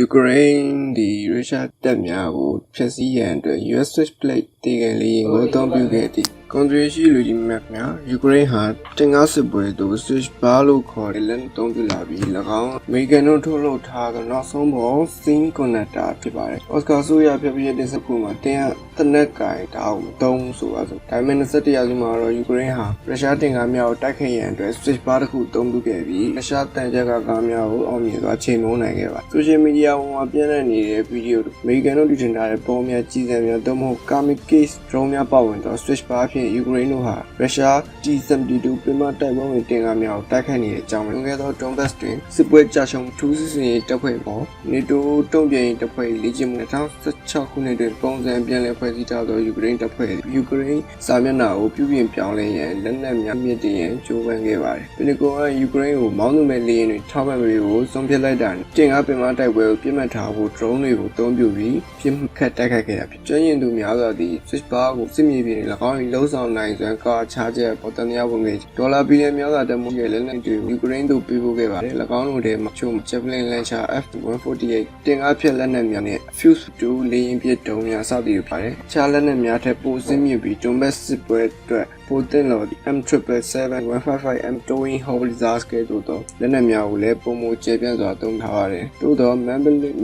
ယူကရိန်းဒီရုရှားတပ်များကိုဖျက်ဆီးရန်အတွက် US Switchblade တေကန်လေးရင်ကိုအသုံးပြုခဲ့သည့် ကွန်ထရီရှိလူကြီးများများယူကရိန်းဟာတင်ကားစစ်ပွဲသို့ Switch bar လို့ခေါ်တဲ့လက်နက်အသုံးပြုလာပြီး၎င်းအမေရိကန်တို့ထုတ်လုပ်ထားသောနောက်ဆုံးပေါ် Syn Connector ဖြစ်ပါတယ်။ Oscar ဆိုရပြပြတဲ့စက်ကူမှာတင်ကတနက်ကင်ဒါအောင်မသုံးဆိုပါစို့။ဒါပေမဲ့21ရာစုမှာတော့ယူကရိန်းဟာရုရှားတင်ကားများကိုတိုက်ခိုက်ရန်အတွက် Switch bar တစ်ခုအသုံးပြုခဲ့ပြီးရုရှားတန်ကြပ်ကားများကိုအောင်မြင်စွာချိန်နှုံးနိုင်ခဲ့ပါ။ Social Media ပေါ်မှာပြန့်နှံ့နေတဲ့ဗီဒီယိုအမေရိကန်တို့တည်ထင်ထားတဲ့ပုံများကြီးစံများသို့မဟုတ် Kamikaze drone များပါဝင်သော Switch bar ဖြင့် ယူကရိန်းတို့ဟာရုရှား T-72 ပင်မတိုက်ပွဲဝင်တင်ကားများကိုတိုက်ခိုက်နေတဲ့အကြောင်းလွန်ခဲ့သော Donbass တွင်စစ်ပွဲကြာရှုံးထူးစစ်ဆင်ရေးတပ်ဖွဲ့ပေါ် NATO တုံ့ပြန်ရေးတပ်ဖွဲ့လေ့ကျင့်မှု2016ခုနှစ်တွင်ပုံစံပြန်လည်ဖွဲ့စည်းထားသောယူကရိန်းတပ်ဖွဲ့ယူကရိန်းစာမျက်နှာကိုပြုပြင်ပြောင်းလဲရန်လက်နက်များမြင့်တင်ရန်ကြိုးပမ်းခဲ့ပါတယ်။ပင်တဂွန်ကယူကရိန်းကိုမောင်းသူမဲ့လေယာဉ်တွေထောက်ပံ့ပေးဖို့ဆုံးဖြတ်လိုက်တာတင်ကားပင်မတိုက်ပွဲကိုပြစ်မှတ်ထားဖို့ drone တွေကိုအသုံးပြုပြီးပြစ်ခတ်တိုက်ခိုက်ခဲ့တာဖြစ်။ကျွမ်းကျင်သူများစွာသည့် switch bar ကိုစစ်မြေပြင်၎င်း၏လှုံ့ဆော်နိုင်စွမ်းကာချားချက်ပေါ်တများဝင်ခဲ့ဒေါ်လာဘီလီယံများစွာတန်ဖိုးရဲ့လက်နက်တွေကိုယူကရိန်းတို့ပေးပို့ခဲ့ပါတယ်။၎င်းတို့ထဲမှာချို့ Javelin Launcher F148 တင်ကားဖြတ်လက်နက်များနဲ့ Fuse 2လေယာဉ်ပစ်တုံးများစသည်ဖြစ်ပါတယ်။ခြားလက်နက်များထက်ပိုစင်းမြင့်ပြီး Donbass စစ်ပွဲအတွက် ပိုတင်လို့ M777 155M Towing Howitzers ကဲ့သို့သောလက်နက်များကိုလည်းပုံမကျေပြန့်စွာသုံးထားပါတယ်။သို့သော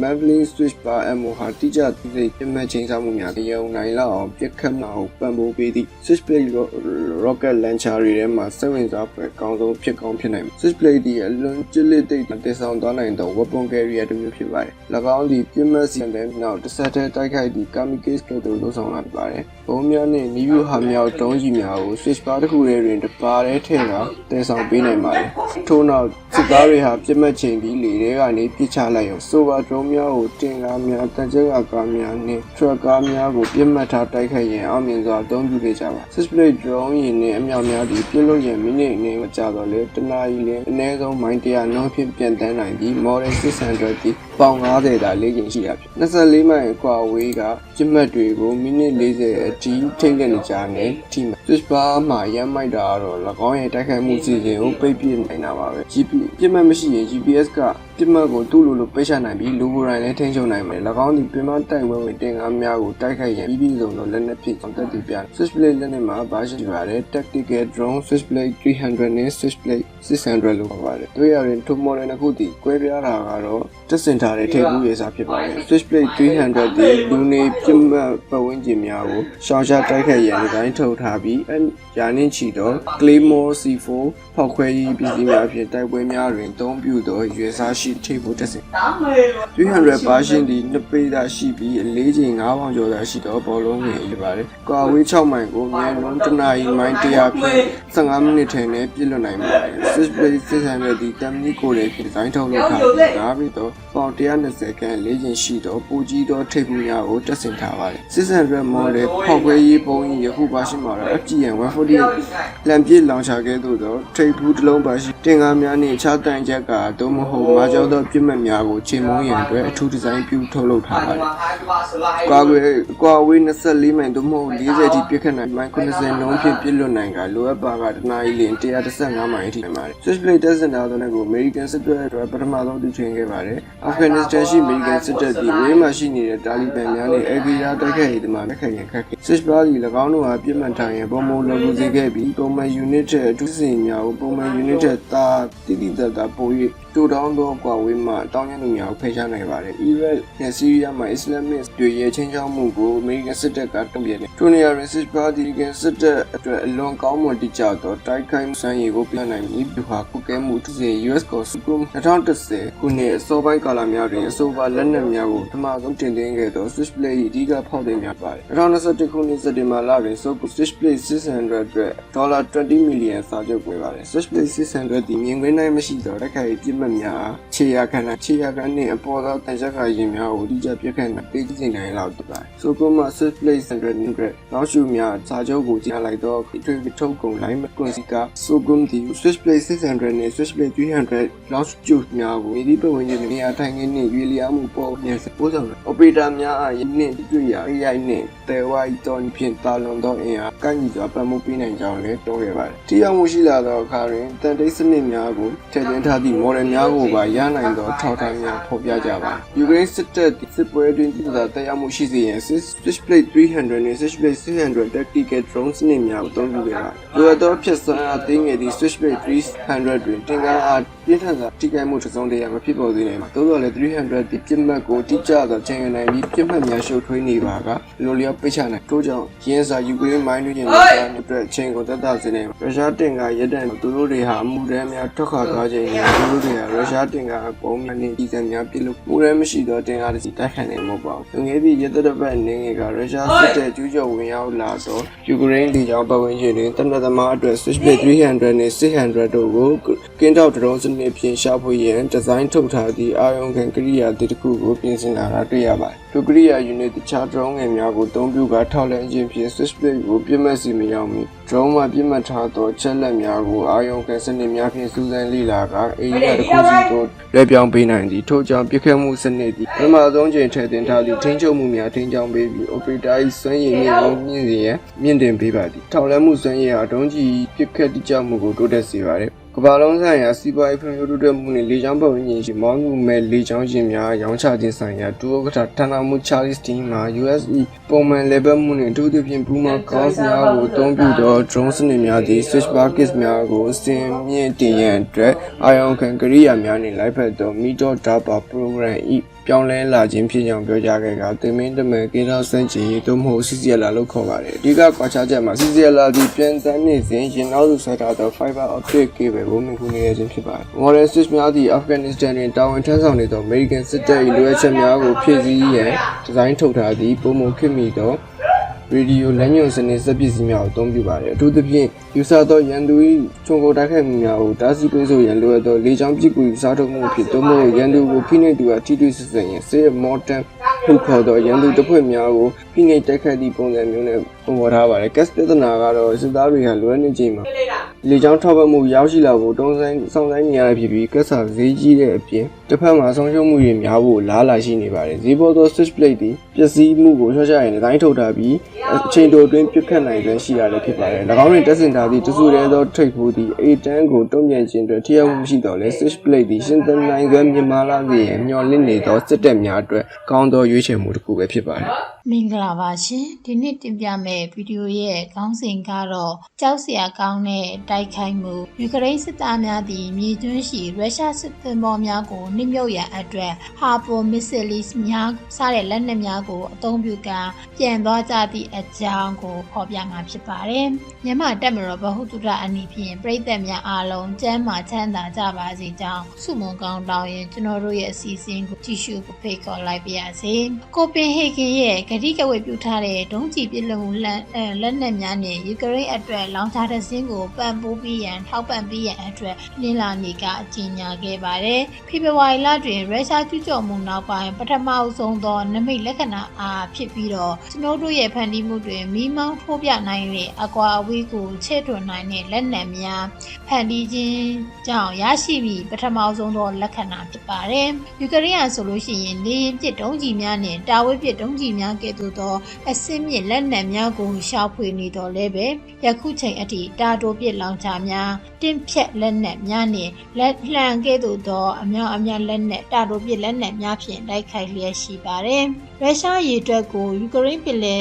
Maveling Switch Bar Ammo ဟာတိကျသတိပြမှတ်ချိန်ဆမှုများရုံနိုင်လောက်အောင်ပြက်ခတ်မှာကိုပံ့ပိုးပေးသည့် Switchblade Rocket Launcher တွေထဲမှာစိတ်ဝင်စားဖွယ်အကောင်းဆုံးဖြစ်ကောင်းဖြစ်နိုင် Switchblade ဒီအလွန်ကျစ်လက်တိတ်တည်ဆောင်သွားနိုင်သော weapon carrier တစ်မျိုးဖြစ်ပါတယ်။၎င်းသည်ပြမှတ်စီတဲ့နောက်တစ်ဆက်တည်းတိုက်ခိုက်သည့် Kamikaze ကဲ့သို့လှုပ်ဆောင်လာဖြစ်ပါတယ်။ဘုံများနှင့်နီးဗျူဟာများတုံးကြီးများကို switch bar တစ်ခုထဲတွင်တစ်ပါးတည်းထည့်ကာတည်ဆောင်ပေးနိုင်ပါတယ်။ထို့နောက်စစ်သားတွေဟာပြစ်မှတ်ချိန်ပြီးလေထဲကနေပြစ်ချလိုက်အောင် sober drone များကိုတင်ကားများတန်ကြပ်ကားများနှင့် truck ကားများကိုပြစ်မှတ်ထားတိုက်ခိုက်ရန်အောင်မြင်စွာအသုံးပြုခဲ့ကြပါ switchblade drone ရင်းနှင့်အမြောက်များသည့်ပြစ်လို့ရန်မိနစ်အနေမကြာတော့လေတနာရီလအနည်းဆုံးမိုင်100နှုန်းဖြင့်ပြန်တန်းနိုင်ပြီး model 600သည်ပေါင်90သာလေးချိန်ရှိတာဖြစ်24မိုင်အကွာဝေးကပြစ်မှတ်တွေကိုမိနစ်40အထိထိတ်လက်နေကြတယ်ထိမှ switch bar မှာရမ်းမိုက်တာကတော့၎င်းရဲ့တိုက်ခိုက်မှုစီစဉ်ကိုပိတ်ပြနိုင်တာပါပဲ GP ပြစ်မှတ်မရှိရင် GPS ကပြစ်မှတ်ကိုသူ့လိုလိုပိတ်ချနိုင်ပြီးလူကိုယ်တိုင်လည်းထိန်းချုပ်နိုင်မယ်၎င်းဒီပင်မတိုက်ပွဲဝင်တင်ကားများကိုတိုက်ခိုက်ရန်ပြီးပြီးဆုံးသောလက်နက်ဖြစ်အောင်တက်တည်ပြ Switchblade လက်နက်မှာဘာရှိပါတယ် Tactical Drone Switchblade 300နဲ့ Switchblade 600လို့ခေါ်ပါတယ်တွေ့ရရင်ထို model တစ်ခုတည်ကွဲပြားတာကတော့တက်စင်ထားတဲ့ထိပ်ကူးရေးစားဖြစ်ပါတယ် Switchblade 300ဒီလူနေပြစ်မှတ်ပတ်ဝန်းကျင်များကိုရှောင်ရှားတိုက်ခိုက်ရန်ဒီဇိုင်းထုတ်ထားပြီးအရာနှင်းချီတော့ Claymore C4 ဖောက်ခွဲရေးပစ္စည်းများဖြင့်တိုက်ပွဲများတွင်အသုံးပြုသောရွေစားရှိထိပ်ဖို့တက်စင်300ပါရှင်ဒီနှစ်ပေသာရှိပြီးအလေးချိန်9ပေါင်ကျော်သာရှိသောဘောလုံးငယ်ဖြစ်ပါတယ်။ကွာဝေး6မိုင်ကိုမြန်နှုန်းတစ်နာရီမိုင်100ဖြင့်15မိနစ်ထဲနဲ့ပြည့်လွတ်နိုင်ပါတယ်။ Switchblade 600ဒီတမ်နီကိုလည်းဒီဇိုင်းထုတ်လုပ်ထားပြီးနားပြီးတော့ ပေါင်120ခန့်လေးချိန်ရှိသောပူကြီးသောထိပ်ဘူးများကိုတက်ဆင်ထားပါတယ်။600 model ဖောက်ခွဲရေးပုံကြီးယခုပါရှိမှာတော့ FGN 148လံပြည့်လောင်ချခဲ့သို့သောထိပ်ဘူးတစ်လုံးပါရှိတင်ကားများနှင့်ခြားတန်ချက်ကသို့မဟုတ်မာကြောသောပြစ်မှတ်များကိုချိန်မုံရန်အတွက်အထူးဒီဇိုင်းပြုထုတ်လုပ်ထားပါတယ်။ကွာကွယ်ကွာဝေး24မိုင်သို့မဟုတ်40ထိပြည့်ခန့်နိုင်မိုင်90နှုန်းဖြင့်ပြည့်လွတ်နိုင်ကလိုအပ်ပါကတနာရီလ115မိုင်အထိနိုင်ပါတယ်။ Switchblade တက်စင်တာသောနဲ့ကို American စစ်တပ်အတွက်ပထမဆုံးတည်ထွင်ခဲ့ပါတယ်။ Afghanistan ရှိ American စစ်တပ်သည်ဝေးမှရှိနေတဲ့တာလီဘန်များနှင့်အဂီရာတိုက်ခိုက်ရေးတမန်လက်ခံရန်ခတ်ခဲ့ Switchblade သည်၎င်းတို့အားပြစ်မှတ်ထားရန်ပုံမလုံခြုံစေခဲ့ပြီးပုံမှန် unit ထက်အထူးစင်များကိုပုံမှန် unit ထက်သာတိတိကျကျပို၍ တိုးတောင်းသောကွာဝေးမှတောင်းကျမ်းသူများကိုဖယ်ရှားနိုင်ပါတယ်။ Iraq နဲ့ Syria မှာ Islamist တွေရဲ့ချင်းချောင်းမှုကို American စစ်တပ်ကတုံ့ပြန်တယ်။ထိုနေရာတွင် Switchblade ဒီကန်စစ်တပ်အတွက်အလွန်ကောင်းမွန်တိကျသောတိုက်ခိုက်မှုစံရည်ကိုပြနိုင်ပြီးပြဟာကုကဲမှုတစ်စီ US ကို Sukhum 2010ခုနှစ်အစောပိုင်းကာလများတွင်အဆိုပါလက်နက်များကိုပထမဆုံးတင်သွင်းခဲ့သော Switchblade ၏အဓိကဖောက်သည်များပါတယ်2021ခုနှစ်စက်တင်ဘာလတွင် Switchblade 600အတွက်ဒေါ်လာ20 million စာချုပ်ပေးပါတယ် Switchblade 600သည်မြင်ကွင်းတိုင်းမရှိသောတိုက်ခိုက်ရေးပြစ်မှတ်များအားခြေရာခံတာခြေရာခံနှင့်အပေါ်သောတန်ရှက်ခါရင်များကိုအဓိကပြတ်ခတ်နိုင်ပေးကြည့်နိုင်လောက်ဖြစ်ပါတယ် Sukhum Switchblade 600နောက်ရှုများစာချုပ်ကိုကြားလိုက်သောထွေထုတ်ကုန်လိုင်းမကွန်စီက Sukhum သည် Switchblade 600နဲ့ Switchblade 300နောက်ရှုများကိုမိသည့်ပတ်ဝန်းကျင်တွင်နေရာထိုင်ခင်းနှင့်ရွေလျားမှုပေါ်မြန်စပိုးဆောင်တယ် Operator များအားယနေ့တွေ့ရ AI နှင့်တဲဝိုင်းတော်ဖြင့်တာလွန်သောအင်အားကန့်ညီစွာပတ်မှုပေးနိုင်ကြောင်းလည်းပြောခဲ့ပါတယ်။ထိရောက်မှုရှိလာသောအခါတွင်တန်တိတ်စနစ်များကိုထည့်သွင်းထားသည့် model များကိုပါရနိုင်သောထောက်ထားများဖော်ပြကြပါယူကရိန်းစစ်တပ်စစ်ပွဲတွင်ပြည်သာတက်ရောက်မှုရှိစေရန် Switchblade 300နဲ့ Switchblade 600 tactical drone စနစ်များကိုအသုံးပြုခဲ့ပါလိုအပ်သောဖြစ်စွမ်းအားသိငယ်သည့် Switchblade 300တွင်တင်ကားအားပြင်းထန်စွာထိခိုက်မှုတစ်စုံတရာမဖြစ်ပေါ်သေးနိုင်ပါသို့တော်လည်း300ဒီပြစ်မှတ်ကိုတိကျသောချိန်ရနိုင်ပြီးပြစ်မှတ်များရှုပ်ထွေးနေပါကလိုလျောက်ပိတ်ချနိုင်ထို့ကြောင့်ရင်းစာယူကရိန်းမိုင်းတွင်နေတာအတွက်ချိန်ကိုသက်သာစေနိုင်ရုရှားတင်ကားရက်တန်သူတို့တွေဟာအမှုတမ်းများထွက်ခွာသွားချိန်မှာသူတို့တွေဟာရုရှားတင်ကားပုံမှန်နေပြည်စံများပြစ်လို့မှုရမ်းမရှိသောတင်ကားတစ်စီတိုက်ခိုက်နိုင်မှာမဟုတ်ပါဘူး။ငယ်ပြီးရက်သက်တစ်ပတ်နေငယ်ကရုရှားစစ်တပ်ကျူးကျော်ဝင်ရောက်လာသောယူကရိန်းလေကြောင်းပတ်ဝန်းကျင်တွင်တနက်သမားအတွက် Switchblade 300နဲ့600တို့ကိုကင်းတောက်ဒရုန်းစနစ်ဖြင့်ရှာဖွေရန်ဒီဇိုင်းထုတ်ထားသည့်အာယုံခံကိရိယာတစ်ခုကိုပြင်ဆင်လာတာတွေ့ရပါတယ်။ ဒုကိရိယာ unit တခြား drone ငယ်များကိုအသုံးပြုကထောက်လှမ်းခြင်းဖြင့် Switchblade ကိုပြစ်မှတ်စီမရောက်မီ drone မှာပြစ်မှတ်ထားသောချက်လက်များကိုအာယုံခံစနစ်များဖြင့်စူးစမ်းလေ့လာကအေရီယာတစ်ခုစီသို့လွှဲပြောင်းပေးနိုင်သည်ထို့ကြောင့်ပြစ်ခတ်မှုစနစ်သည်ပထမဆုံးချိန်ထည့်သွင်းထားသည့်ထိန်းချုပ်မှုများထိန်းချောင်းပေးပြီး operator ၏စွမ်းရည်မြင့်အောင်မြင့်စေရန်မြင့်တင်ပေးပါသည်ထောက်လှမ်းမှုစွမ်းရည်အားဒုံးကျည်ပြစ်ခတ်တိကျမှုကိုတိုးတက်စေပါသည် ကမ္ဘာလုံးဆိုင်ရာစီးပွားရေးဖွံ့ဖြိုးတိုးတက်မှုနဲ့လေကြောင်းပတ်ဝန်းကျင်ရှိမောင်းမှုမဲ့လေကြောင်းရှင်များရောင်းချခြင်းဆိုင်ရာဒူအိုကတာဌာနမှု Charlie Stein မှာ USE ပုံမှန်လေပတ်မှုနဲ့အထူးသဖြင့် Puma Cross များကိုအသုံးပြုသော drone စနစ်များသည် switch buckets များကိုစင်မြင့်တင်ရန်အတွက်အာရုံခံကိရိယာများနှင့်လိုက်ဖက်သော Meter Data Program ၏ ပြောင်းလဲလာခြင်းဖြစ်ကြောင်းပြောကြားခဲ့ကတင်မင်းတမန်ကေထောက်စန့်ချင်ရေးသို့မဟုတ် CCLR လို့ခေါ်ပါတယ်အဓိကကွာခြားချက်မှာ CCLR ဒီပြန်တန်းနေစဉ်ရင်နောက်သူဆက်ထားသော fiber optic cable ကိုမြင်ခုနေရခြင်းဖြစ်ပါတယ် Modern Switch များသည့် Afghanistan တွင်တာဝန်ထမ်းဆောင်နေသော American စစ်တပ်၏လိုအပ်ချက်များကိုဖြည့်ဆည်းရန်ဒီဇိုင်းထုတ်ထားသည့်ပုံမခေတ်မီသော ရေဒီယိုလမ်းညွှန်စနစ်စက်ပစ္စည်းများကိုအသုံးပြုပါတယ်အထူးသဖြင့်ယူဆသောရန်သူ၏ခြုံကိုတိုက်ခိုက်မှုများကိုတားဆီးပိတ်ဆို့ရန်လိုအပ်သောလေကြောင်းပစ်ကူစားထုတ်မှုဖြစ်သို့မဟုတ်ရန်သူကိုဖိနှိပ်သူကထိတွေ့ဆက်ဆံရန်ဆေးမော်တန်ဟုခေါ်သောရန်သူတစ်ဖွဲ့များကိုဖိနှိပ်တိုက်ခိုက်သည့်ပုံစံမျိုးနဲ့ပုံဖော်ထားပါတယ်ကက်စပြဿနာကတော့စစ်သားတွေကလိုအပ်နေချိန်မှာလေကြောင်းထောက်ပံ့မှုရောက်ရှိလာဖို့တုံးဆိုင်ဆောင်ဆိုင်နေရဖြစ်ပြီးကက်ဆာဈေးကြီးတဲ့အပြင်တစ်ဖက်မှာဆုံးရှုံးမှုတွေများဖို့လားလာရှိနေပါတယ်ဈေးပေါ်သော switch plate သည်ပျက်စီးမှုကိုလျှော့ချရန်ဒီဇိုင်းထုတ်ထားပြီးအချိန်တိုအတွင်းပြစ်ခတ်နိုင်စွမ်းရှိရလည်းဖြစ်ပါတယ်၎င်းတွင်တက်ဆင်ထားသည့်တစုတည်းသောထိပ်ဖူးသည်အေတန်းကိုတုံ့ပြန်ခြင်းအတွက်ထိရောက်မှုမရှိတော့လဲ switch plate သည်ရှင်းသနိုင်စွမ်းမြင်မာလာစေရန်မျှော်လင့်နေသောစစ်တပ်များအတွက်ကောင်းသောရွေးချယ်မှုတစ်ခုပဲဖြစ်ပါတယ်မင်္ဂလာပါရှင်ဒီနေ့တင်ပြမယ့်ဗီဒီယိုရဲ့ခေါင်းစဉ်ကတော့ကြောက်စရာကောင်းတဲ့တိုက်ခိုက်မှုယူကရိန်းစစ်သားများသည်မြေကျွန်းရှိရုရှားစစ်သင်္ဘောများကိုနှိမ့်မြုပ်ရန်အတွက်ဟာပိုမစ်ဆီလစ်များစတဲ့လက်နက်များကိုအသုံးပြုကာပြန်သွားကြသည့်အကြောင်းကိုဖော်ပြမှာဖြစ်ပါတယ်မြန်မာတက်မတော်ဗဟုသုတအနည်းဖြင့်ပြည်သက်များအားလုံးကျမ်းမာချမ်းသာကြပါစေကြောင်းဆုမွန်ကောင်းတောင်းရင်ကျွန်တော်တို့ရဲ့အစီအစဉ်ကိုကြည့်ရှုဖိတ်ခေါ်လိုက်ပါရစေကိုပင်ဟေဂင်ရဲ့ဂတိကဝတ်ပြုထားတဲ့ဒုံးကျည်ပစ်လက်မှုလက်အဲလက်နက်များနဲ့ယူကရိန်းအတွက်လောင်ချတဲ့စင်းကိုပံ့ပိုးပြီးရန်ထောက်ပံ့ပြီးရန်အတွက်လင်းလာနေကအကြေညာခဲ့ပါတယ်ဖေဖော်ဝါရီလတွင်ရုရှားကျူးကျော်မှုနောက်ပိုင်းပထမအဆုံးသောနမိတ်လက္ခဏာအားဖြစ်ပြီးတော့ကျွန်တော်တို့ရဲ့ဖန်တီးမှုတွင်မီးမောင်းထိုးပြနိုင်တဲ့အကွာအဝေးကိုချဲ့ထွင်နိုင်တဲ့လက်နက်များဖန်တီးခြင်းကြောင့်ရရှိပြီးပထမဆုံးသောလက္ခဏာဖြစ်ပါတယ်ယူကရိန်းဟာဆိုလို့ရှိရင်လေရင်ပစ်ဒုံးကျည်များနဲ့တာဝေးပစ်ဒုံးကျည်များကဲ့သို့သောအစင်းမြင့်လက်နက်များကိုရှာဖွေနေတော်လဲပဲယခုချိန်အထိတာတိုပစ်လောင်ချများတင့်ဖြက်လက်နက်များနဲ့လက်လှန်ကဲ့သို့သောအများအများလက်နက်တာတိုပစ်လက်နက်များဖြင့်တိုက်ခိုက်လျက်ရှိပါတယ်ရုရှားရေတပ်ကိုယူကရိန်းပြည်လဲ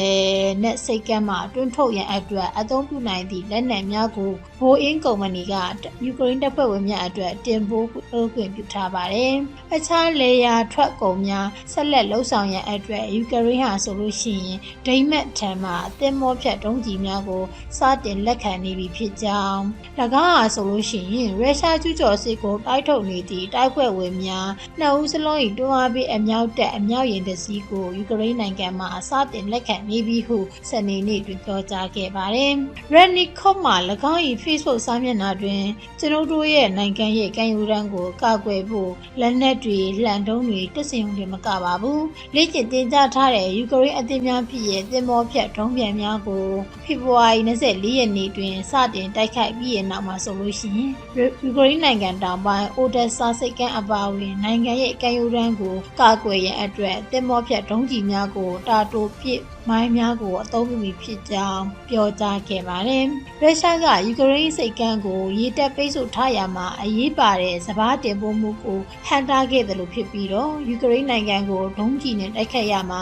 နဲ့စိတ်ကမ်းမှတွန်းထုတ်ရန်အတွက်အသုံးပြုနိုင်သည့်လက်နက်များကိုဘိုအင်းကုမ္ပဏီကယူကရိန်းတပ်ဖွဲ့ဝင်များအတွက်တင်ပို့လုပ်ခွင့်ပြုထားပါတယ်။အခြားလေယာထွက်ကုန်များဆက်လက်လှုပ်ဆောင်ရန်အတွက်ယူကရိန်းဟာဆိုလို့ရှိရင်ဒိမတ်ထံမှအသင်းမောဖြတ်ဒုံးကျည်များကိုစတင်လက်ခံနေပြီဖြစ်ကြောင်း၎င်းဟာဆိုလို့ရှိရင်ရုရှားကျူးကျော်စစ်ကိုတိုက်ထုတ်နေသည့်တိုက်ခွဲဝင်များနှစ်ဦးစလုံး၏တွန်းအားပေးအမြောက်တက်အမြောက်ရင်တစည်းကိုယူကရိန်းနိုင်ငံမှစတင်လက်ခံနေပြီဟုစနေနေ့တွင်ပြောကြားခဲ့ပါတယ်။ Rednikov မှ၎င်း၏ Facebook စာမျက်နှာတွင်ကျွန်ုပ်တို့ရဲ့နိုင်ငံရဲ့ကံယူရန်ကိုကာကွယ်ဖို့လက်နက်တွေလှန်တုံးတွေတပ်စင်ုံတွေမကပါဘူး။လေ့ကျင့်တင်ကြားထားတဲ့ယူကရိန်းအသင်းများဖြစ်ရဲ့တင်မောဖြတ်ဒုံးပြန်များကိုဖေဖော်ဝါရီ24ရက်နေ့တွင်စတင်တိုက်ခိုက်ပြီးရနောက်မှာဆိုလို့ရှိရင်ယူကရိန်းနိုင်ငံတောင်ပိုင်းအိုဒက်ဆာစိတ်ကမ်းအပါအဝင်နိုင်ငံရဲ့ကံယူရန်ကိုကာကွယ်ရန်အတွက်တင်မောဖြတ်ဒုံးကျည်များကိုတာတိုပစ်မိုင်းများကိုအသုံးပြုမိဖြစ်ကြောင်းပြောကြားခဲ့ပါတယ်။ရုရှားကယူကရိန်းစိတ်ကမ်းကိုရေတက်ပိတ်ဆို့ထားရမှာအရေးပါတဲ့စဘာတင်ပို့မှုကိုဟန်တာခဲ့တယ်လို့ဖြစ်ပြီးတော့ယူကရိန်းနိုင်ငံကိုဒုံးကျည်နဲ့တိုက်ခတ်ရမှာ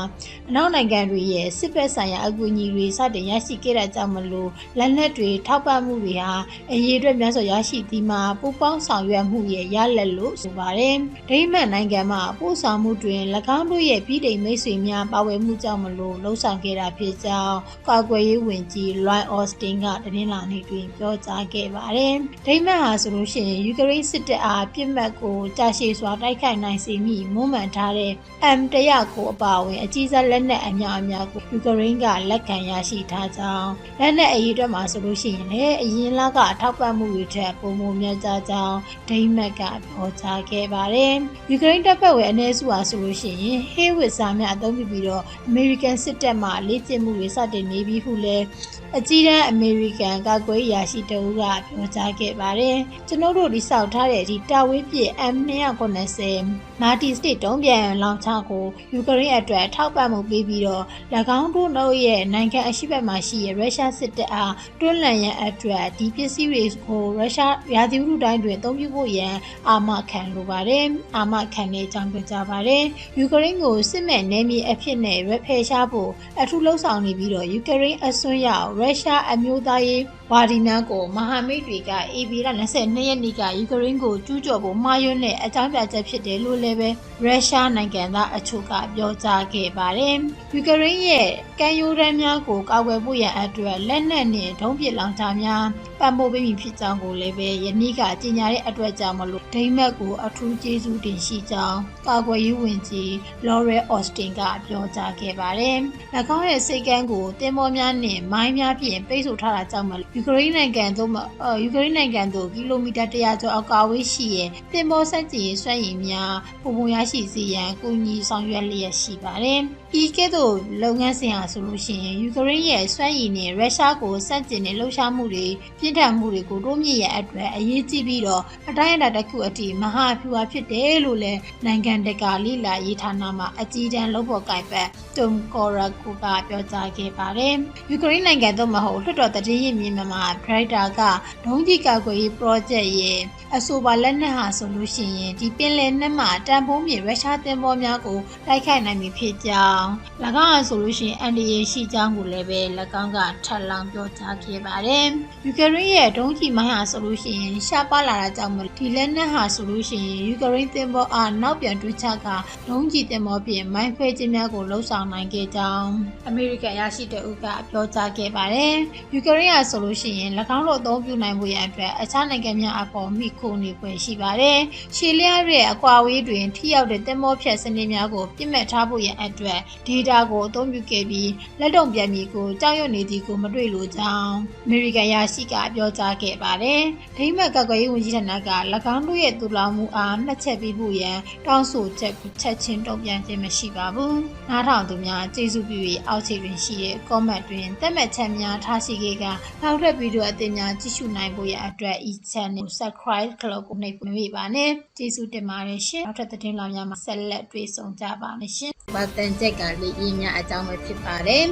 အနောက်နိုင်ငံတွေရဲ့စစ်ဘက်ဆိုင်ရာအကူအညီတွေစတင်ရရှိခဲ့တဲ့ကြောင့်မလို့လက်နက်တွေထောက်ပံ့မှုတွေဟာအရေးအတွက်များစွာရရှိသည်မှာပူပေါင်းဆောင်ရွက်မှုရဲ့ရလက်လို့ဆိုပါတယ်။ဒိမတ်နိုင်ငံမှာပို့ဆောင်မှုတွင်၎င်းတို့ရဲ့ပြည်ထိုင်မိတ်ဆွေများပါဝင်မှုကြောင့်မလို့လှုံ့ဆော်ခဲ့တာဖြစ်ကြောင်းကာကွယ်ရေးဝန်ကြီး Lloyd Austin ကတင်းလာနေတွင်ပြောကြားခဲ့ပါတယ်။ဒိမတ်ဟာဆိုလို့ရှိရင်ယူကရိန်းစစ်တပ်အားပြစ်မှတ်ကိုကြာရှည်စွာတိုက်ခိုက်နိုင်စေမိမွမ်းမံထားတဲ့ M100 ကိုအပါအဝင် အကြီးစားလက်နက်အများအများကိုယူကရိန်းကလက်ခံရရှိထားကြောင်းလက်နက်အရေးအတွက်မှာဆိုလို့ရှိရင်လည်းအရင်လကအထောက်ပံ့မှုတွေထက်ပုံမများကြကြောင်းဒိမတ်ကပြောကြားခဲ့ပါတယ်။ယူကရိန်းတပ်ဖွဲ့ဝင်အ ਨੇ စုဟာဆိုလို့ရှိရင်ဟေးဝစ်စာများအသုံးပြုပြီးတော့အမေရိကန်စစ်တပ်မှလေ့ကျင့်မှုတွေစတင်နေပြီးဟုလည်းအကြီးတန်းအမေရိကန်ကာကွယ်ရေးရာရှိတအူးကပြောကြားခဲ့ပါတယ်။ကျွန်တော်တို့ဒီစောက်ထားတဲ့ဒီတာဝေးပြည့် M290 မာတီစတစ်တုံးပြန်လောင်ချကိုယူကရိန်းအတွက်ထောက်ပံ့မှုပေးပြီးတော့၎င်းတို့တို့ရဲ့နိုင်ငံအရှိတ်မှာရှိတဲ့ရုရှားစစ်တပ်အားတွန်းလှန်ရန်အတွက်ဒီပစ္စည်းတွေကိုရုရှားရာသီဥတုတိုင်းတွင်အသုံးပြုဖို့ရန်အာမခံလိုပါတယ်။အာမခံတဲ့အကြောင်းပြောကြပါတယ်။ယူကရိန်းကိုစစ်မဲ့နယ်မြေအဖြစ်နဲ့ရဖယ်ရှားဖို့အထူးလှုံ့ဆော်နေပြီးတော့ယူကရိန်းအစွန်းရောက်ရုရှားအမျိုးသားရေးဝါဒီများကိုမဟာမိတ်တွေက AB လ22ရက်နေ့ကယူကရိန်းကိုကျူးကျော်ဖို့မှားယွင်းတဲ့အကြောင်းပြချက်ဖြစ်တယ်လို့လည်းပဲရုရှားနိုင်ငံသားအချို့ကပြောကြားခဲ့ပါတယ်။ယူကရိန်းရဲ့ကမ်းရိုးတန်းများကိုကာကွယ်ဖို့ရန်အတွက်လက်နက်နဲ့ဒုံးပစ်လောင်ချာများပံ့ပိုးပေးပြီးဖြစ်ကြောင်းကိုလည်းပဲယနေ့ကကြေညာတဲ့အတွက်ကြောင့်မလို့ဒိမတ်ကိုအထူးကျေးဇူးတင်ရှိကြောင်းကာကွယ်ရေးဝန်ကြီး Laurel Austin ကပြောကြားခဲ့ပါတယ်။၎င်းရဲ့စိတ်ကန်းကိုတင်မောများနဲ့မိုင်းများဖြင့်ပိတ်ဆို့ထားတာကြောင့်မလို့ယူကရိန်းနိုင်ငံသို့မယူကရိန်းနိုင်ငံသို့ကီလိုမီတာ100ကျော်အကွာဝေးရှိရဲ့တင်မောစက်ကြီးစွမ်းရည်များပုံပုံရရှိစေရန်ကူညီဆောင်ရွက်လျက်ရှိပါတယ်။ ဤကဲ့သို့လုပ်ငန်းစဉ်ဟာဆိုလို့ရှိရင်ယူကရိန်းရဲ့စွမ်းရည်နဲ့ရုရှားကိုစန့်ကျင်တဲ့လှုပ်ရှားမှုတွေပြင်းထန်မှုတွေကိုတိုးမြင့်ရအတွက်အရေးကြီးပြီးတော့အတိုင်းအတာတစ်ခုအထိမဟာဖြူဟာဖြစ်တယ်လို့လည်းနိုင်ငံတကာလိလာရေးဌာနမှအကြီးတန်းလုပ်ဖို့ကိုင်ပတ်တုံကော်ရာကူကပြောကြားခဲ့ပါတယ်။ယူကရိန်းနိုင်ငံသို့မဟုတ်လွှတ်တော်တည်ရင်မြင်မှာဒရိုက်တာကဒုံးကြီးကာကွယ်ရေး project ရဲ့အဆိုပါလက်နက်ဟာဆိုလို့ရှိရင်ဒီပင်လယ်နက်မှာတန်ဖိုးမြေရုရှားသင်္ဘောများကိုတိုက်ခိုက်နိုင်ပြီဖြစ်ကြောင်း၎င်းဟာဆိုလို့ရှိရင်အန်ဒီယေရှိကြောင်းကိုလည်းပဲ၎င်းကထပ်လောင်းပြောကြားခဲ့ပါတယ်။ယူကရိန်းရဲ့ဒုံးကြီးမိုင်းဟာဆိုလို့ရှိရင်ရှားပါလာတာကြောင့်မလို့ဒီလက်နက်ဟာဆိုလို့ရှိရင်ယူကရိန်းသင်္ဘောအားနောက်ပြန်တွန်းချကဒုံးကြီးသင်္ဘောဖြင့်မိုင်းဖဲခြင်းများကိုလှုပ်ဆောင်နိုင်ခဲ့ကြောင်းအမေရိကန်ရရှိတဲ့ဥကပြောကြားခဲ့ပါတယ်။ယူကရိန်းဟာဆိုလို့ရှိရင်၎င်းတို့အသုံးပြုနိုင်မှုရန်အတွက်အခြားနိုင်ငံများအပေါ်မိခိုနေဖွယ်ရှိပါတယ်။ရှီလျားရဲ့အကွာဝေးတွင်ထိရောက်တဲ့သင်္ဘောဖြတ်စနစ်များကိုပြစ်မှတ်ထားဖို့ရန်အတွက်ဒေတာကိုအသုံးပြုခဲ့ပြီးလက်တုံပြန်မီကိုကြောက်ရွံ့နေသည်ကိုမတွေ့လိုကြောင်းအမေရိကန်ရရှိကပြောကြားခဲ့ပါတယ်။ဒိမတ်ကာကွယ်ရေးဝန်ကြီးဌာနက၎င်းတို့ရဲ့တူလောင်မှုအားနှက်ချက်ပေးဖို့ရန်တောင်းဆိုချက်ကိုချက်ချင်းတုံ့ပြန်ခြင်းမရှိပါဘူး။နားထောင်သူများကျေးဇူးပြု၍အောက်ခြေတွင်ရှိတဲ့ comment တွင်တက်မှတ်ချက်များထားရှိခဲ့ကနောက်ထပ်ဗီဒီယိုအသစ်များကြည့်ရှုနိုင်ဖို့ရအတွက် e channel subscribe ကလို့ကိုနှိပ်ပွင့်မိပါနဲ့ကျေးဇူးတင်ပါတယ်ရှင်နောက်ထပ်သတင်းလာများမှာဆက်လက်တွေ့ဆုံကြပါမယ်ရှင်ဘာတန်ချက်ကလေးရင်းများအကြောင်းပဲဖြစ်ပါတယ်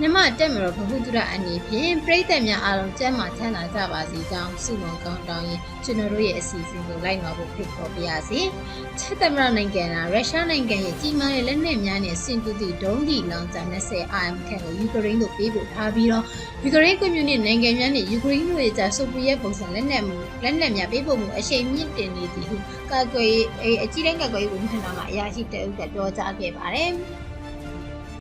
မြမတက်မတော်ဘဟုတုရအနေဖြင့်ပြည်သက်များအားလုံးကျမ်းမာချမ်းသာကြပါစေကြောင်းဆုမွန်ကောင်းတောင်းရင်ကျွန်တော်တို့ရဲ့အစီအစဉ်ကိုလိုက်နာဖို့ဖိတ်ခေါ်ပါရစေချက်သမရနိုင်ငံကရုရှားနိုင်ငံရဲ့ကြီးမားတဲ့လက်နက်များနဲ့စင်တူသည့်ဒုံးဒီလောင်စာ20 IM ခန့်ကိုယူကရိန်းတို့ပေးပို့ထားပြီးတော့ယူကရိန်းကွန်မြူနတီနိုင်ငံများနဲ့ယူကရိန်းတို့ရဲ့ကြာဆိုဗီယက်ပုံစံလက်နက်မှုလက်နက်များပေးပို့မှုအရှိန်မြင့်တင်နေသည်ဟုကာကွယ်ရေးအကြီးတန်းကာကွယ်ရေးဝန်ကြီးဌာနမှအရာရှိတအုပ်ကပြောကြားခဲ့ပါတယ်။